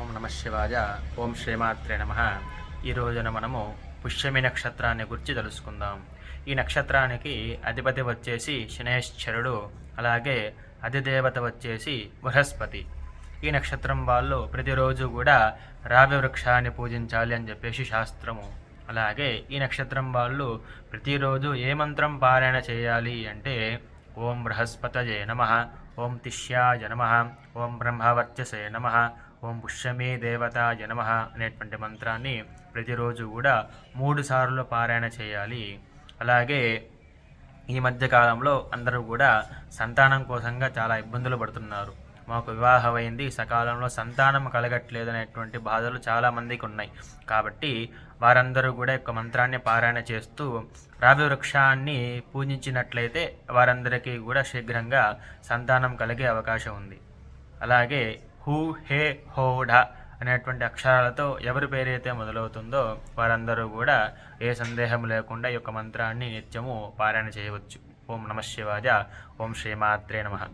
ఓం నమ శివాయ. ఓం శ్రీమాత్రే నమ. ఈ రోజున మనము పుష్యమి నక్షత్రాన్ని గురించి తెలుసుకుందాం. ఈ నక్షత్రానికి అధిపతి వచ్చేసి శనేశ్వరుడు అలాగే అధిదేవత వచ్చేసి బృహస్పతి. ఈ నక్షత్రం వాళ్ళు ప్రతిరోజు కూడా రావి వృక్షాన్ని పూజించాలి అని చెప్పేసి శాస్త్రము. అలాగే ఈ నక్షత్రం వాళ్ళు ప్రతిరోజు ఏ మంత్రం పారాయణ చేయాలి అంటే ఓం బృహస్పతయే నమ. ఓం తిష్యాయ నమ. ఓం బ్రహ్మవర్చసే నమ. ఓం పుష్యమే దేవతాయ నమ అనేటువంటి మంత్రాన్ని ప్రతిరోజు కూడా మూడు సార్లు పారాయణ చేయాలి. అలాగే ఈ మధ్య కాలంలో అందరూ కూడా సంతానం కోసంగా చాలా ఇబ్బందులు పడుతున్నారు. మాకు వివాహమైంది. సకాలంలో సంతానం కలగట్లేదు అనేటువంటి బాధలు చాలామందికి ఉన్నాయి. కాబట్టి వారందరూ కూడా యొక్క మంత్రాన్ని పారాయణ చేస్తూ రావి వృక్షాన్ని పూజించినట్లయితే వారందరికీ కూడా శీఘ్రంగా సంతానం కలిగే అవకాశం ఉంది. అలాగే హూ హే హోఢ అనేటువంటి అక్షరాలతో ఎవరి పేరైతే మొదలవుతుందో వారందరూ కూడా ఏ సందేహం లేకుండా ఈ యొక్క మంత్రాన్ని నిత్యము పారాయణ చేయవచ్చు. ఓం నమ శివాయ ఓం శ్రీమాత్రే నమః.